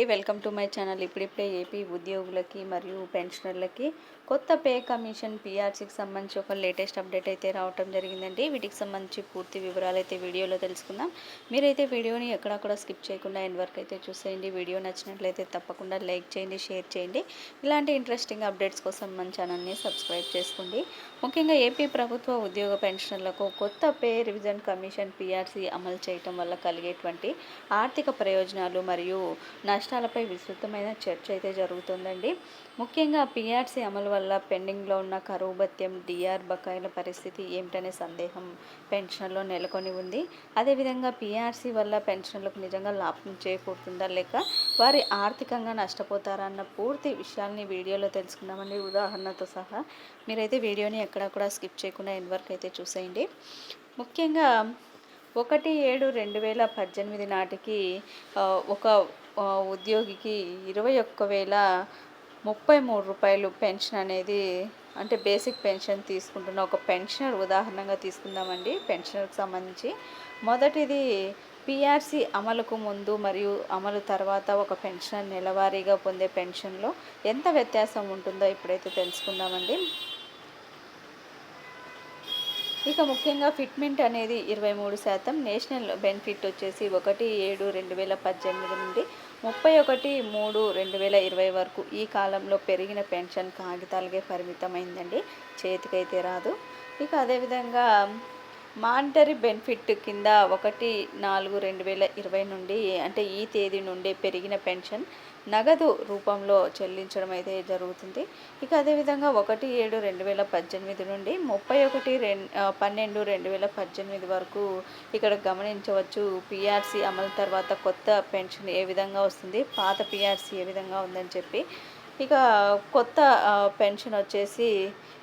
Hey welcome to my channel ఇప్పుడిప్పుడే AP ఉద్యోగులకి మరియు పెన్షనర్లకి కొత్త పే కమిషన్ పీఆర్సీకి సంబంధించి ఒక లేటెస్ట్ అప్డేట్ అయితే రావటం జరిగిందండి. వీటికి సంబంధించి పూర్తి వివరాలు అయితే వీడియోలో తెలుసుకుందాం. మీరైతే వీడియోని ఎక్కడక్కడ స్కిప్ చేయకుండా ఎండ్ వరకు అయితే చూసేయండి. వీడియో నచ్చినట్లయితే తప్పకుండా లైక్ చేయండి షేర్ చేయండి. ఇలాంటి ఇంట్రెస్టింగ్ అప్డేట్స్ కోసం మన ఛానల్ని సబ్స్క్రైబ్ చేసుకోండి. ముఖ్యంగా ఏపీ ప్రభుత్వ ఉద్యోగ పెన్షనర్లకు కొత్త పే రివిజన్ కమిషన్ పీఆర్సీ అమలు చేయటం వల్ల కలిగేటువంటి ఆర్థిక ప్రయోజనాలు మరియు నష్టాలపై విస్తృతమైన చర్చ అయితే జరుగుతుందండి. ముఖ్యంగా పీఆర్సీ అమలు వల్ల పెండింగ్లో ఉన్న కరువు భత్యం డిఆర్ బకాయిల పరిస్థితి ఏమిటనే సందేహం పెన్షన్లో నెలకొని ఉంది. అదేవిధంగా పీఆర్సీ వల్ల పెన్షన్లకు నిజంగా లాభం చేకూరుతుందా లేక వారి ఆర్థికంగా నష్టపోతారా అన్న పూర్తి విషయాల్ని వీడియోలో తెలుసుకుందామండి. ఉదాహరణతో సహా మీరైతే వీడియోని ఎక్కడా కూడా స్కిప్ చేయకుండా ఎండ్ వరకు అయితే చూసేయండి. ముఖ్యంగా ఒకటి ఏడు రెండు వేల పద్దెనిమిది నాటికి ఒక ఉద్యోగికి ఇరవై ఒక్క వేల ముప్పై మూడు రూపాయలు పెన్షన్ అనేది అంటే బేసిక్ పెన్షన్ తీసుకుంటున్న ఒక పెన్షనర్ ఉదాహరణగా తీసుకుందామండి పెన్షనర్కి సంబంధించి. మొదటిది పిఆర్సీ అమలుకు ముందు మరియు అమలు తర్వాత ఒక పెన్షన్ నెలవారీగా పొందే పెన్షన్లో ఎంత వ్యత్యాసం ఉంటుందో ఇప్పుడైతే తెలుసుకుందామండి. ఇక ముఖ్యంగా ఫిట్మెంట్ అనేది ఇరవై మూడు శాతం. నేషనల్ బెనిఫిట్ వచ్చేసి ఒకటి ఏడు రెండు వేల పద్దెనిమిది నుండి ముప్పై ఒకటి మూడు రెండు వేల ఇరవై వరకు ఈ కాలంలో పెరిగిన పెన్షన్ కాగితాలకే పరిమితమైందండి. చేతికైతే రాదు. ఇక అదేవిధంగా మానిటరీ బెనిఫిట్ కింద ఒకటి నాలుగు రెండు వేల ఇరవై నుండి అంటే ఈ తేదీ నుండి పెరిగిన పెన్షన్ నగదు రూపంలో చెల్లించడం అయితే జరుగుతుంది. ఇక అదేవిధంగా ఒకటి ఏడు రెండు వేల పద్దెనిమిది నుండి ముప్పై ఒకటి రెం పన్నెండు రెండు వేల పద్దెనిమిది వరకు ఇక్కడ గమనించవచ్చు. పిఆర్సీ అమలు తర్వాత కొత్త పెన్షన్ ఏ విధంగా వస్తుంది? పాత పిఆర్సీ ఏ విధంగా ఉందని చెప్పి ఇక కొత్త పెన్షన్ వచ్చేసి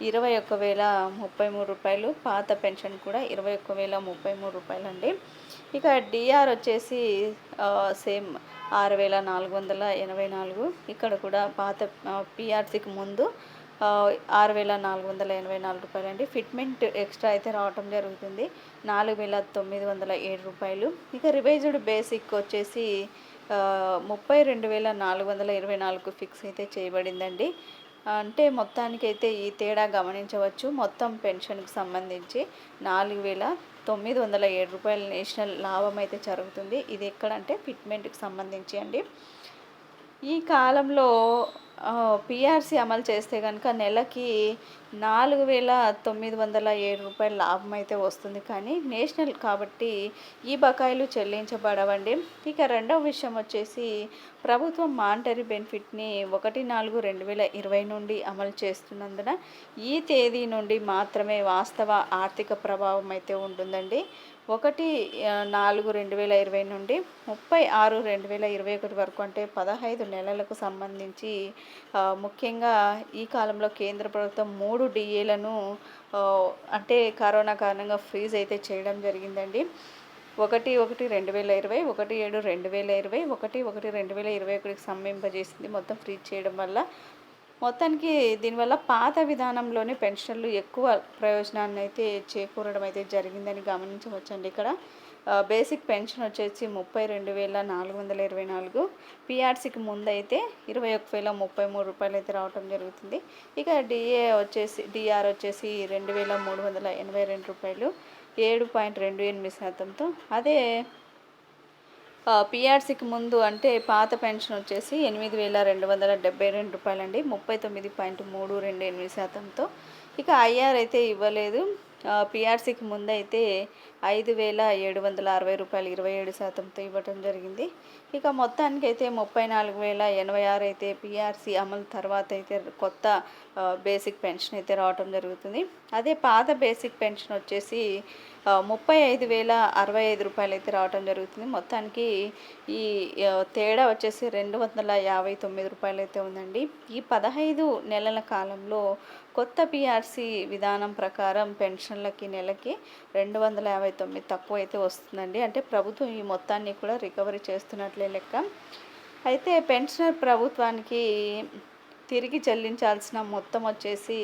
ఇరవై ఒక్క వేల ముప్పై మూడు రూపాయలు పాత పెన్షన్ కూడా ఇరవై ఒక్క వేల ముప్పై మూడు రూపాయలు అండి ఇక డిఆర్ వచ్చేసి సేమ్ ఆరు వేల నాలుగు వందల ఎనభై నాలుగు ఇక్కడ కూడా పాత పిఆర్సీకి ముందు ఆరు వేల నాలుగు వందల ఎనభై నాలుగు రూపాయలు అండి ఫిట్మెంట్ ఎక్స్ట్రా అయితే రావటం జరుగుతుంది నాలుగు వేల తొమ్మిది వందల ఏడు రూపాయలు. ఇక రివైజ్డ్ బేసిక్ వచ్చేసి ముప్పై రెండు వేల నాలుగు వందల ఇరవై నాలుగు ఫిక్స్ అయితే చేయబడిందండి. అంటే మొత్తానికి అయితే ఈ తేడా గమనించవచ్చు. మొత్తం పెన్షన్కి సంబంధించి నాలుగు వేల తొమ్మిది వందల ఏడు రూపాయల నేషనల్ లాభం అయితే జరుగుతుంది. ఇది ఎక్కడంటే ఫిట్మెంట్కి సంబంధించి అండి. ఈ కాలంలో పిఆర్సీ అమలు చేస్తే కనుక నెలకి నాలుగు వేల తొమ్మిది వందల ఏడు రూపాయల లాభం అయితే వస్తుంది. కానీ నేషనల్ కాబట్టి ఈ బకాయిలు చెల్లించబడవండి. ఇక రెండవ విషయం వచ్చేసి ప్రభుత్వం మానిటరీ బెనిఫిట్ని ఒకటి నాలుగు రెండు వేల ఇరవై నుండి అమలు చేస్తున్నందున ఈ తేదీ నుండి మాత్రమే వాస్తవ ఆర్థిక ప్రభావం అయితే ఉంటుందండి. ఒకటి నాలుగు రెండు వేల ఇరవై నుండి ముప్పై ఆరు రెండు వేల ఇరవై ఒకటి వరకు అంటే పదహైదు నెలలకు సంబంధించి ముఖ్యంగా ఈ కాలంలో కేంద్ర ప్రభుత్వం మూడు డిఏలను అంటే కరోనా కారణంగా ఫ్రీజ్ అయితే చేయడం జరిగిందండి. ఒకటి ఒకటి రెండు వేల ఇరవై ఒకటి ఏడు రెండు వేల ఇరవై ఒకటి ఒకటి రెండు వేల ఇరవై ఒకటికి సంబంధింపజేసింది మొత్తం ఫ్రీజ్ చేయడం వల్ల మొత్తానికి దీనివల్ల పాత విధానంలోనే పెన్షన్లు ఎక్కువ ప్రయోజనాన్ని అయితే చేకూరడం అయితే జరిగిందని గమనించవచ్చండి ఇక్కడ. బేసిక్ పెన్షన్ వచ్చేసి ముప్పై రెండు వేల నాలుగు వందల ఇరవై నాలుగు పిఆర్సీకి ముందు అయితే ఇరవై ఒక వేల ముప్పై మూడు రూపాయలు అయితే రావటం జరుగుతుంది. ఇక డిఏ వచ్చేసి డిఆర్ వచ్చేసి రెండు వేల మూడు వందల ఎనభై రెండు రూపాయలు ఏడు పాయింట్ రెండు ఎనిమిది శాతంతో అదే పిఆర్సీకి ముందు అంటే పాత పెన్షన్ వచ్చేసి ఎనిమిది వేల రెండు వందల డెబ్బై రెండు రూపాయలండి. ముప్పై తొమ్మిది పాయింట్ మూడు రెండు ఎనిమిది శాతంతో. ఇక ఐఆర్ అయితే ఇవ్వలేదు. పిఆర్సీకి ముందు అయితే ఐదు వేల ఏడు వందల అరవై రూపాయలు ఇరవై ఏడు శాతంతో ఇవ్వటం జరిగింది. ఇక మొత్తానికి అయితే ముప్పై నాలుగు వేల ఎనభై ఆరు అయితే పీఆర్సీ అమలు తర్వాత అయితే కొత్త బేసిక్ పెన్షన్ అయితే రావటం జరుగుతుంది. అదే పాత బేసిక్ పెన్షన్ వచ్చేసి ముప్పై ఐదు వేల అరవై ఐదు రూపాయలు అయితే రావటం జరుగుతుంది. మొత్తానికి ఈ తేడా వచ్చేసి రెండు వందల యాభై తొమ్మిది రూపాయలు అయితే ఉందండి. ఈ పదహైదు నెలల కాలంలో కొత్త పిఆర్సీ విధానం ప్రకారం పెన్షన్లకి నెలకి రెండు వందల యాభై తొమ్మిది తక్కువ అయితే వస్తుందండి. అంటే ప్రభుత్వం ఈ మొత్తాన్ని కూడా రికవరీ చేస్తున్నట్లే లెక్క. అయితే పెన్షనర్ ప్రభుత్వానికి తిరిగి చెల్లించాల్సిన మొత్తం వచ్చేసి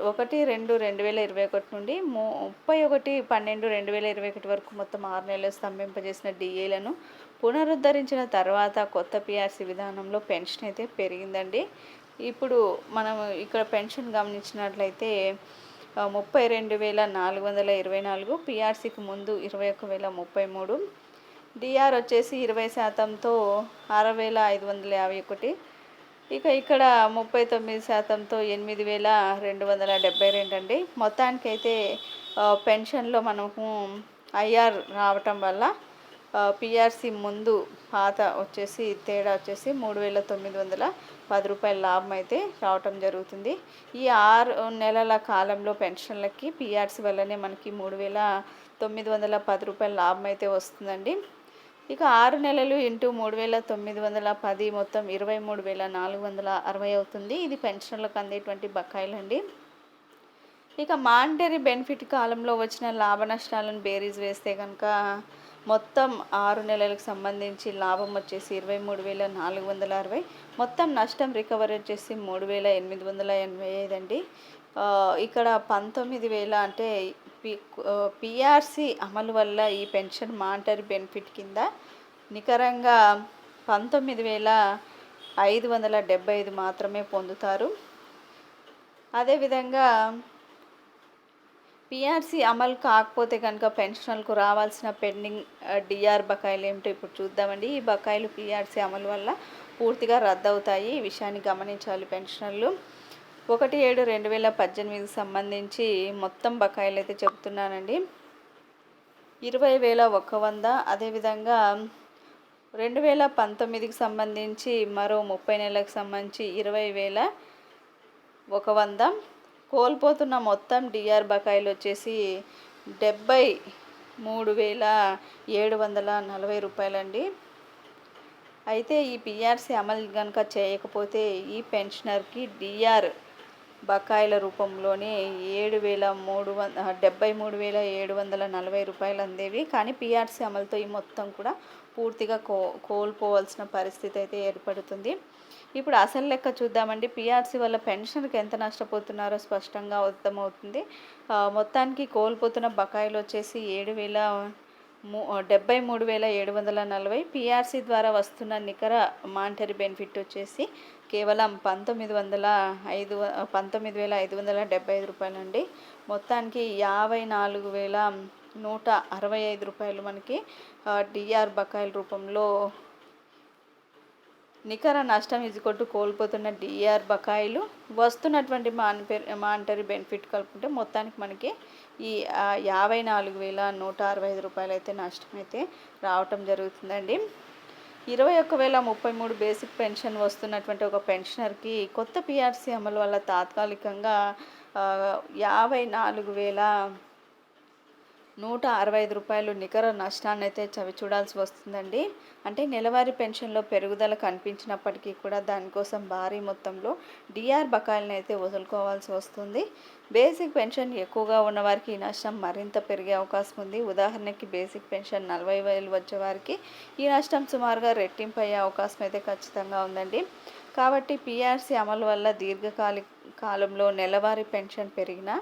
ఒకటి రెండు రెండు వేల ఇరవై ఒకటి నుండి ము- ముప్పై ఒకటి పన్నెండు రెండు వేల ఇరవై ఒకటి వరకు మొత్తం ఆరు నెలలు స్తంభింపజేసిన డిఏలను పునరుద్ధరించిన తర్వాత కొత్త పిఆర్సీ విధానంలో పెన్షన్ అయితే పెరిగిందండి. ఇప్పుడు మనం ఇక్కడ పెన్షన్ గమనించినట్లయితే ముప్పై రెండు వేల నాలుగు వందల ఇరవై నాలుగు పిఆర్సీకి ముందు ఇరవై ఒక్క వేల ముప్పై మూడు డిఆర్ వచ్చేసి ఇరవై శాతంతో ఆరు వేల ఐదు వందల యాభై ఒకటి. ఇక ఇక్కడ ముప్పై తొమ్మిది శాతంతో ఎనిమిది వేల రెండు వందల డెబ్బై రెండు అండి. మొత్తానికైతే అయితే పెన్షన్లో మనము ఐఆర్ రావటం వల్ల పిఆర్సి ముందు పాత వచ్చేసి తేడా వచ్చేసి మూడు వేల తొమ్మిది వందల పది రూపాయల లాభం అయితే రావటం జరుగుతుంది. ఈ ఆరు నెలల కాలంలో పెన్షన్లకి పిఆర్సి వల్లనే మనకి మూడు వేల తొమ్మిది వందల పది రూపాయల లాభం అయితే వస్తుందండి. ఇక ఆరు నెలలు ఇంటూ మూడు వేల తొమ్మిది వందల పది మొత్తం ఇరవై మూడు వేల నాలుగు వందల అరవై అవుతుంది. ఇది పెన్షన్లకు అందేటువంటి బకాయిలండి. ఇక మానిటరీ బెనిఫిట్ కాలంలో వచ్చిన లాభ నష్టాలను బేరీజ్ వేస్తే కనుక మొత్తం ఆరు నెలలకు సంబంధించి లాభం వచ్చేసి ఇరవై మూడు వేల నాలుగు వందల అరవై మొత్తం నష్టం రికవరీ వచ్చేసి మూడు వేల ఎనిమిది వందల ఎనభై ఐదు అండి. ఇక్కడ పంతొమ్మిది వేల అంటే పి పిఆర్సి అమలు వల్ల ఈ పెన్షన్ మానిటరీ బెనిఫిట్ కింద నికరంగా పంతొమ్మిది వేల ఐదు వందల డెబ్బై ఐదు మాత్రమే పొందుతారు. అదేవిధంగా పిఆర్సీ అమలు కాకపోతే కనుక పెన్షనర్లకు రావాల్సిన పెండింగ్ డిఆర్ బకాయిలు ఏమిటో ఇప్పుడు చూద్దామండి. ఈ బకాయిలు పిఆర్సీ అమలు వల్ల పూర్తిగా రద్దవుతాయి. ఈ విషయాన్ని గమనించాలి పెన్షనర్లు. ఒకటి ఏడు రెండు వేల పద్దెనిమిదికి సంబంధించి మొత్తం బకాయిలు అయితే చెప్తున్నానండి. ఇరవై వేల ఒక వంద అదేవిధంగా రెండు వేల పంతొమ్మిదికి సంబంధించి మరో ముప్పై నెలలకు సంబంధించి ఇరవై వేల ఒక వంద. కోల్పోతున్న మొత్తం డిఆర్ బకాయిలు వచ్చేసి డెబ్బై మూడు వేల ఏడు వందల నలభై రూపాయలండి. అయితే ఈ పిఆర్సీ అమలు కనుక చేయకపోతే ఈ పెన్షనర్కి డిఆర్ బకాయిల రూపంలోనే ఏడు వేల మూడు వంద డెబ్బై మూడు వేల ఏడు వందల నలభై రూపాయలు అందేవి. కానీ పిఆర్సీ అమలుతో ఈ మొత్తం కూడా పూర్తిగా కో కోల్పోవాల్సిన పరిస్థితి అయితే ఏర్పడుతుంది. ఇప్పుడు అసలు లెక్క చూద్దామండి. పిఆర్సీ వల్ల పెన్షన్కి ఎంత నష్టపోతున్నారో స్పష్టంగా అర్థమవుతుంది. మొత్తానికి కోల్పోతున్న బకాయిలు వచ్చేసి ఏడు వేల మూ డెబ్బై మూడు వేల ఏడు వందల నలభై. పిఆర్సీ ద్వారా వస్తున్న నికర మానిటరీ బెనిఫిట్ వచ్చేసి కేవలం పంతొమ్మిది వందల ఐదు పంతొమ్మిది వేల ఐదు వందల డెబ్బై ఐదు రూపాయలండి మొత్తానికి యాభై నాలుగు వేల నూట అరవై ఐదు రూపాయలు మనకి డిఆర్ బకాయిల రూపంలో నికర నష్టం ఇజుకొట్టు కోల్పోతున్న డిఆర్ బకాయిలు. వస్తున్నటువంటి మానిపే మానిటరీ బెనిఫిట్ కలుపుకుంటే మొత్తానికి మనకి ఈ యాభై నాలుగు వేల నూట అరవై ఐదు రూపాయలు అయితే నష్టం అయితే రావటం జరుగుతుందండి. ఇరవై ఒక్క వేల ముప్పై మూడు బేసిక్ పెన్షన్ వస్తున్నటువంటి ఒక పెన్షనర్కి కొత్త పిఆర్సీ అమలు వల్ల తాత్కాలికంగా యాభై నాలుగు వేల నూట అరవై ఐదు రూపాయలు నికర నష్టాన్ని అయితే చవి చూడాల్సి వస్తుందండి. అంటే నెలవారీ పెన్షన్లో పెరుగుదల కనిపించినప్పటికీ కూడా దానికోసం భారీ మొత్తంలో డిఆర్ బకాయిలను అయితే వదులుకోవాల్సి వస్తుంది. బేసిక్ పెన్షన్ ఎక్కువగా ఉన్నవారికి ఈ నష్టం మరింత పెరిగే అవకాశం ఉంది. ఉదాహరణకి బేసిక్ పెన్షన్ నలభై వేలు వచ్చే వారికి ఈ నష్టం సుమారుగా రెట్టింపు అయ్యే అవకాశం అయితే ఖచ్చితంగా ఉందండి. కాబట్టి పిఆర్సీ అమలు వల్ల దీర్ఘకాలి కాలంలో నెలవారీ పెన్షన్ పెరిగినా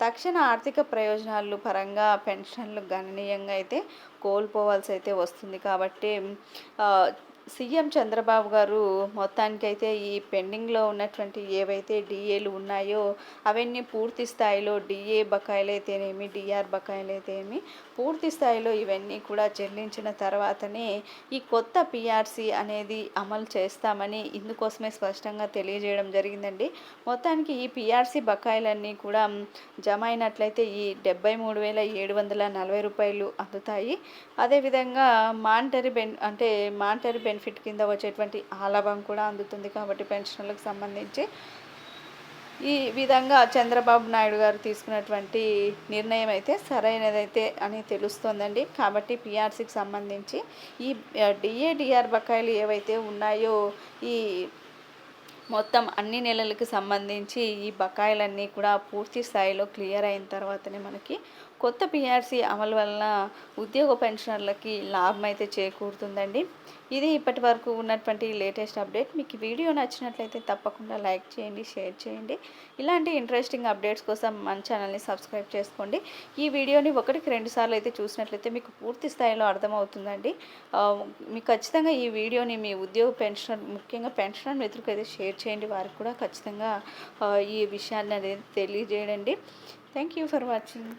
తక్షణ ఆర్థిక ప్రయోజనాలు పరంగా పెన్షన్లు గణనీయంగా అయితే కోల్పోవాల్సి అయితే వస్తుంది. కాబట్టి సీఎం చంద్రబాబు గారు మొత్తానికైతే ఈ పెండింగ్లో ఉన్నటువంటి ఏవైతే డిఏలు ఉన్నాయో అవన్నీ పూర్తి స్థాయిలో డిఏ బకాయిలు అయితేనేమి డిఆర్ బకాయిలు అయితేనేమి పూర్తి స్థాయిలో ఇవన్నీ కూడా చెల్లించిన తర్వాతనే ఈ కొత్త పిఆర్సీ అనేది అమలు చేస్తామని ఇందుకోసమే స్పష్టంగా తెలియజేయడం జరిగిందండి. మొత్తానికి ఈ పిఆర్సీ బకాయిలన్నీ కూడా జమ అయినట్లయితే ఈ డెబ్బై మూడు వేల ఏడు వందల నలభై రూపాయలు అందుతాయి. అదేవిధంగా మానిటరీ బెన్ అంటే మానిటరీ బెనిఫిట్ కింద వచ్చేటువంటి ఆలాభం కూడా అందుతుంది కాబట్టి పెన్షన్లకు సంబంధించి. ఈ విధంగా చంద్రబాబు నాయుడు గారు తీసుకున్నటువంటి నిర్ణయం అయితే సరైనదైతే అని తెలుస్తోందండి. కాబట్టి పిఆర్సీకి సంబంధించి ఈ డిఏడిఆర్ బకాయిలు ఏవైతే ఉన్నాయో ఈ మొత్తం అన్ని నెలలకు సంబంధించి ఈ బకాయిలన్నీ కూడా పూర్తి స్థాయిలో క్లియర్ అయిన తర్వాతనే మనకి కొత్త పిఆర్సీ అమలు వలన ఉద్యోగ పెన్షనర్లకి లాభం అయితే చేకూరుతుందండి. ఇది ఇప్పటి వరకు ఉన్నటువంటి లేటెస్ట్ అప్డేట్. మీకు వీడియో నచ్చినట్లయితే తప్పకుండా లైక్ చేయండి షేర్ చేయండి. ఇలాంటి ఇంట్రెస్టింగ్ అప్డేట్స్ కోసం మన ఛానల్ని సబ్స్క్రైబ్ చేసుకోండి. ఈ వీడియోని ఒకటికి రెండు సార్లు అయితే చూసినట్లయితే మీకు పూర్తి స్థాయిలో అర్థమవుతుందండి. మీకు ఖచ్చితంగా ఈ వీడియోని మీ ఉద్యోగ పెన్షనర్ ముఖ్యంగా పెన్షనర్ మిత్రులకు అయితే షేర్ చేయండి. వారికి కూడా ఖచ్చితంగా ఈ విషయాన్ని అనేది తెలియజేయండి. Thank you for watching.